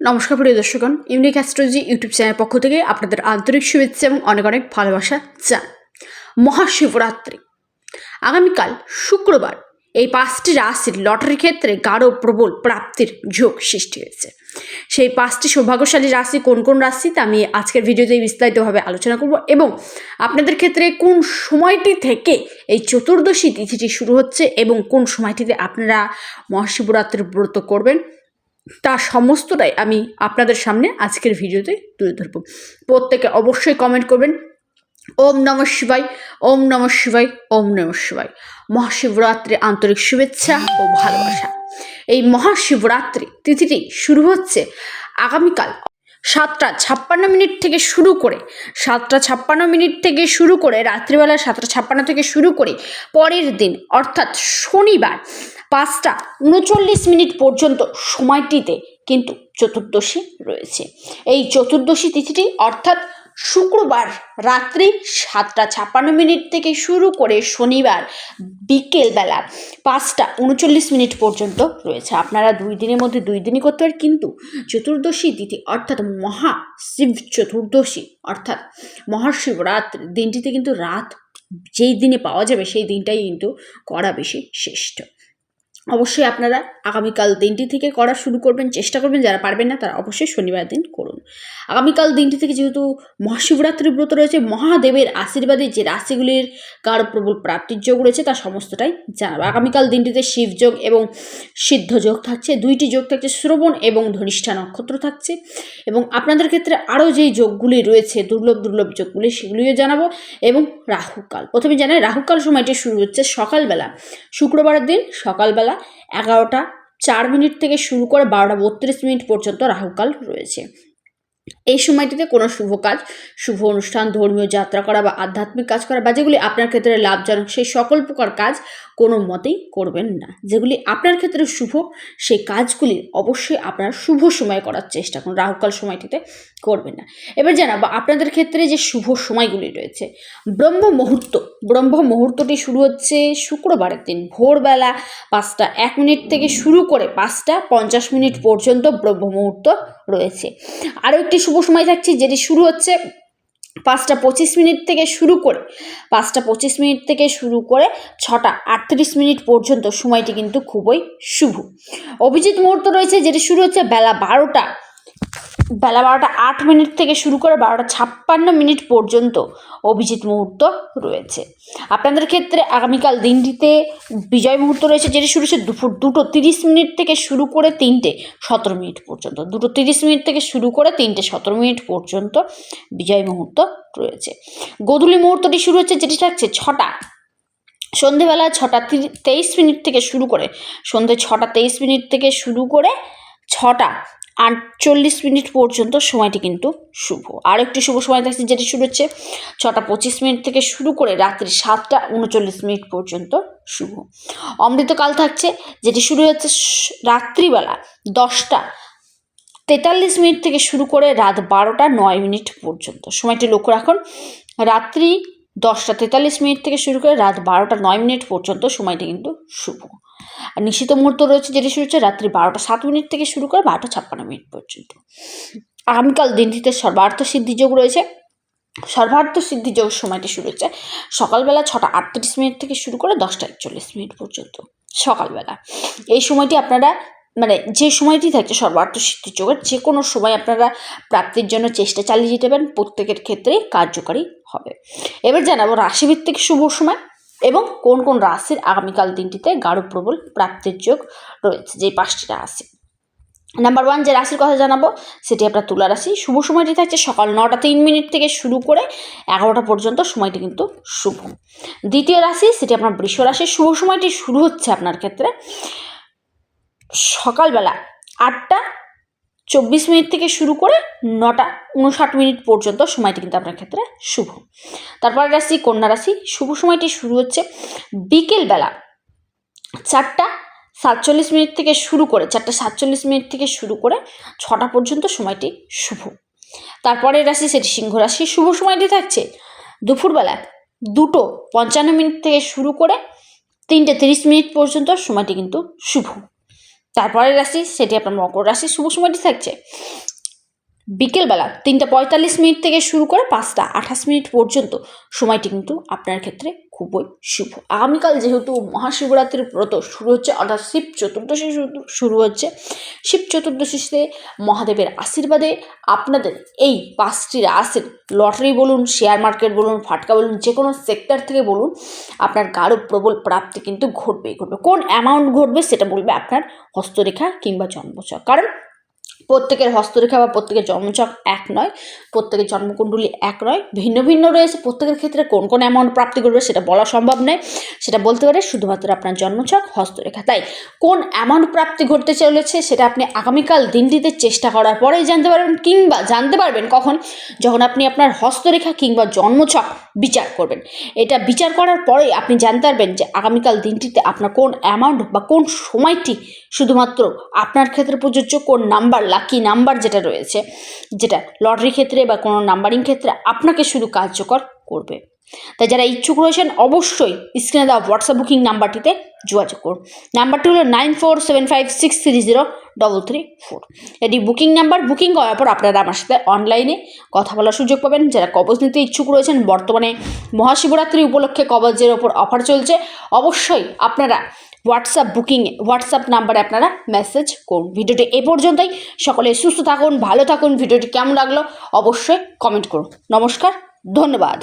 নমস্কার প্রিয় দর্শকগণ unique astrology YouTube চ্যানেলের পক্ষ থেকে আপনাদের আন্তরিক শুভেচ্ছা এবং অনেক অনেক ভালোবাসা চান মহাশিবরাত্রি। আগামীকাল শুক্রবার এই পাঁচটি রাশির লটারির ক্ষেত্রে গাঢ় প্রবল প্রাপ্তির ঝোঁক সৃষ্টি হয়েছে। সেই পাঁচটি সৌভাগ্যশালী রাশি কোন কোন রাশি তা আমি আজকের ভিডিওতে বিস্তারিতভাবে আলোচনা করব এবং আপনাদের ক্ষেত্রে কোন সময়টি থেকে এই চতুর্দশী তিথিটি শুরু হচ্ছে এবং কোন সময়টিতে আপনারা মহাশিবরাত্রির ব্রত করবেন। তা সমস্তটাই আমি আপনাদের সামনে আজকের ভিডিওতে তুলে ধরব। প্রত্যেকে অবশ্যই কমেন্ট করবেন। ওম নম শিবাই ওম নম শিবাই ওম নম শিবাই মহাশিবরাত্রি আন্তরিক শুভেচ্ছা ও ভালোবাসা। এই মহাশিবরাত্রি তিথিটি শুরু হচ্ছে আগামীকাল সাতটা ছাপ্পান্ন মিনিট থেকে শুরু করে, সাতটা ছাপ্পান্ন মিনিট থেকে শুরু করে, রাত্রিবেলা সাতটা ছাপ্পান্ন থেকে শুরু করে পরের দিন, অর্থাৎ শনিবার পাঁচটা উনচল্লিশ মিনিট পর্যন্ত সময়টিতে কিন্তু চতুর্দশী রয়েছে। এই চতুর্দশী তিথিটি অর্থাৎ শুক্রবার রাত্রি সাতটা ছাপ্পান্ন মিনিট থেকে শুরু করে শনিবার বিকেলবেলা পাঁচটা উনচল্লিশ মিনিট পর্যন্ত রয়েছে। আপনারা দুই দিনের মধ্যে দুই দিনই করতে পারেন, কিন্তু চতুর্দশী তিথি অর্থাৎ মহা শিব চতুর্দশী অর্থাৎ মহাশিবরাত্রি দিনটিতে কিন্তু রাত যেই দিনে পাওয়া যাবে সেই দিনটাই কিন্তু করা বেশি শ্রেষ্ঠ। অবশ্যই আপনারা আগামীকাল দিনটি থেকে করা শুরু করবেন, চেষ্টা করবেন যারা পারবেন না তারা অবশ্যই শনিবার দিন করুন। আগামীকাল দিনটি থেকে যেহেতু মহাশিবরাত্রির ব্রত রয়েছে, মহাদেবের আশীর্বাদে যে রাশিগুলির কার প্রবল প্রাপ্তির যোগ রয়েছে তা সমস্তটাই জানাব। আগামীকাল দিনটিতে শিবযোগ এবং সিদ্ধ যোগ থাকছে, দুইটি যোগ থাকছে, শ্রবণ এবং ধনিষ্ঠা নক্ষত্র থাকছে এবং আপনাদের ক্ষেত্রে আরও যেই যোগগুলি রয়েছে, দুর্লভ দুর্লভ যোগগুলি সেগুলিও জানাব এবং রাহুকাল। প্রথমে জানাই, রাহুকাল সময়টি শুরু হচ্ছে সকালবেলা। শুক্রবারের দিন সকালবেলা এগারোটা চার মিনিট থেকে শুরু করে বারোটা বত্রিশ মিনিট পর্যন্ত রাহুকাল রয়েছে। এই সময়টিতে কোনো শুভ কাজ, শুভ অনুষ্ঠান, ধর্মীয় যাত্রা করা বা আধ্যাত্মিক কাজ করা বা যেগুলি আপনার ক্ষেত্রে লাভজনক, সেই সকল প্রকার কাজ কোনো মতেই করবেন না। যেগুলি আপনার ক্ষেত্রে শুভ, সেই কাজগুলি অবশ্যই আপনার শুভ সময় করার চেষ্টা করুন, রাহুকাল সময়টিতে করবেন না। এবার জানাব, আপনাদের ক্ষেত্রে যে শুভ সময়গুলি রয়েছে, ব্রহ্ম মুহূর্ত, ব্রহ্ম মুহূর্তটি শুরু হচ্ছে শুক্রবারের দিন, ভোরবেলা পাঁচটা এক মিনিট থেকে শুরু করে পাঁচটা পঞ্চাশ মিনিট পর্যন্ত ব্রহ্ম মুহূর্ত রয়েছে। আরও একটি শুভ সময় থাকছি, যেটি শুরু হচ্ছে পাঁচটা পঁচিশ মিনিট থেকে শুরু করে, পাঁচটা পঁচিশ মিনিট থেকে শুরু করে ছটা আটত্রিশ মিনিট পর্যন্ত। সময়টি কিন্তু খুবই শুভ। অভিজিৎ মুহূর্ত রয়েছে, যেটি শুরু হচ্ছে বেলা বারোটা। বেলা বারোটা আট মিনিট থেকে শুরু করে বারোটা ছাপ্পান্ন মিনিট পর্যন্ত অভিজিৎ মুহূর্ত রয়েছে। আপনাদের ক্ষেত্রে আগামীকাল দিনটিতে বিজয় মুহূর্ত রয়েছে, যেটি শুরু হচ্ছে দুপুর দুটো তিরিশ মিনিট থেকে শুরু করে তিনটে সতেরো মিনিট পর্যন্ত। দুটো তিরিশ মিনিট থেকে শুরু করে তিনটে সতেরো মিনিট পর্যন্ত বিজয় মুহূর্ত রয়েছে। গোধূলি মুহূর্তটি শুরু হচ্ছে, যেটি থাকছে ছটা। সন্ধেবেলা ছটা তেইশ মিনিট থেকে শুরু করে সন্ধে ছটা তেইশ মিনিট থেকে শুরু করে ছটা আটচল্লিশ মিনিট পর্যন্ত সময়টি কিন্তু শুভ। আর একটি শুভ সময় থাকছে যেটি শুরু হচ্ছে। ছটা পঁচিশ মিনিট থেকে শুরু করে রাত্রি সাতটা উনচল্লিশ মিনিট পর্যন্ত শুভ। অমৃতকাল থাকছে, যেটি শুরু হচ্ছে রাত্রিবেলা দশটা তেতাল্লিশ মিনিট থেকে শুরু করে রাত বারোটা নয় মিনিট পর্যন্ত। সময়টি লক্ষ্য রাখুন, রাত্রি দশটা তেতাল্লিশ মিনিট থেকে শুরু করে রাত বারোটা নয় মিনিট পর্যন্ত সময়টি কিন্তু শুভ। আর নিশ্চিত মুহূর্ত রয়েছে যেটি শুরু হচ্ছে রাত্রি বারোটা সাত মিনিট থেকে শুরু করে বারোটা ছাপ্পান্ন মিনিট পর্যন্ত। আগামীকাল দিনটিতে সর্বার্থ সিদ্ধি যোগ রয়েছে। সর্বার্থ সিদ্ধি যোগ সময়টি শুরু হচ্ছে সকালবেলা ছটা আটত্রিশ মিনিট থেকে শুরু করে দশটা একচল্লিশ মিনিট পর্যন্ত। সকালবেলা। এই সময়টি আপনারা মানে যে সময়টি থাকছে সর্বার্থ সিদ্ধি যোগের, যে কোনো সময় আপনারা প্রাপ্তির জন্য চেষ্টা চালিয়ে যেতে পারেন। প্রত্যেকের ক্ষেত্রেই কার্যকারী হবে। এবার জানাব রাশিভিত্তিক শুভ সময় এবং কোন কোন রাশির আগামীকাল দিনটিতে গাঢ় প্রবল প্রাপ্তির যোগ রয়েছে যে পাঁচটি রাশি। নাম্বার ওয়ান যে রাশির কথা জানাব, সেটি আপনার তুলা রাশি। শুভ সময়টি থাকছে সকাল নটা তিন মিনিট থেকে শুরু করে এগারোটা পর্যন্ত সময়টি কিন্তু শুভ। দ্বিতীয় রাশি, সেটি আপনার বৃষ রাশি শুভ সময়টি শুরু হচ্ছে আপনার ক্ষেত্রে সকালবেলা আটটা চব্বিশ মিনিট থেকে শুরু করে নটা উনষাট মিনিট পর্যন্ত সময়টি কিন্তু আপনার ক্ষেত্রে শুভ। তারপরে রাশি, কন্যা রাশি, শুভ সময়টি শুরু হচ্ছে বিকেলবেলা চারটা সাতচল্লিশ মিনিট থেকে শুরু করে, চারটা সাতচল্লিশ মিনিট থেকে শুরু করে ছটা পর্যন্ত সময়টি শুভ। তারপরের রাশি, সেটি সিংহ রাশি, শুভ সময়টি থাকছে দুপুরবেলা দুটো পঞ্চান্ন মিনিট থেকে শুরু করে তিনটে তিরিশ মিনিট পর্যন্ত সময়টি কিন্তু শুভ। তারপরের রাশি সেটি আপনার মকর রাশি শুভ সময়টি থাকছে। বিকেলবেলা তিনটা পঁয়তাল্লিশ মিনিট থেকে শুরু করে পাঁচটা আঠাশ মিনিট পর্যন্ত সময়টি কিন্তু আপনার ক্ষেত্রে খুবই শুভ। আগামীকাল যেহেতু মহাশিবরাত্রির ব্রত শুরু হচ্ছে, অর্থাৎ শিব চতুর্দশী শুরু- হচ্ছে, শিব চতুর্দশীতে মহাদেবের আশীর্বাদে আপনাদের এই পাঁচটি রাশির লটারি বলুন শেয়ার মার্কেট বলুন, ফাটকা বলুন, যে কোনো সেক্টর থেকে বলুন, আপনার গাঢ় প্রবল প্রাপ্তি কিন্তু ঘটবেই ঘটবে। কোন অ্যামাউন্ট ঘটবে সেটা বলবে আপনার হস্তরেখা কিংবা জন্মছক। কারণ প্রত্যেকের হস্তরেখা বা প্রত্যেকের জন্মছক এক নয়, প্রত্যেকের জন্মকুণ্ডলী এক নয়, ভিন্ন ভিন্ন রয়েছে। প্রত্যেকের ক্ষেত্রে কোন কোন অ্যামাউন্ট প্রাপ্তি করবে সেটা বলা সম্ভব নয়। সেটা বলতে পারে শুধুমাত্র আপনার জন্মছক, হস্তরেখা। তাই কোন অ্যামাউন্ট প্রাপ্তি ঘটতে চলেছে সেটা আপনি আগামীকাল দিনটিতে চেষ্টা করার পরেই জানতে পারবেন কিংবা জানতে পারবেন কখন যখন আপনি আপনার হস্তরেখা কিংবা জন্মছক বিচার করবেন। এটা বিচার করার পরেই আপনি জানতে পারবেন যে আগামীকাল দিনটিতে আপনার কোন অ্যামাউন্ট বা কোন সময়টি শুধুমাত্র আপনার ক্ষেত্রে প্রযোজ্য, কোন নাম্বার লাকি নাম্বার যেটা রয়েছে, যেটা লটারি ক্ষেত্রে বা কোনো নাম্বারিং ক্ষেত্রে আপনাকে শুধু কার্যকর করবে। তাই যারা ইচ্ছুক রয়েছেন, অবশ্যই স্ক্রিনে দেওয়া হোয়াটসঅ্যাপ বুকিং নাম্বারটিতে যোগাযোগ করুন। নাম্বারটি হলো nine four seven five six three zero double three four এটি বুকিং নাম্বার বুকিং করার পর আপনারা আমার সাথে অনলাইনে কথা বলার সুযোগ পাবেন। যারা কবজ নিতে ইচ্ছুক রয়েছেন, বর্তমানে মহাশিবরাত্রি উপলক্ষে কবজের ওপর অফার চলছে, অবশ্যই আপনারা হোয়াটসঅ্যাপ বুকিং হোয়াটসঅ্যাপ নাম্বারে আপনারা মেসেজ করুন। ভিডিওটি এ পর্যন্তই। সকলে সুস্থ থাকুন, ভালো থাকুন। ভিডিওটি কেমন লাগল, অবশ্যই কমেন্ট করুন। নমস্কার, ধন্যবাদ।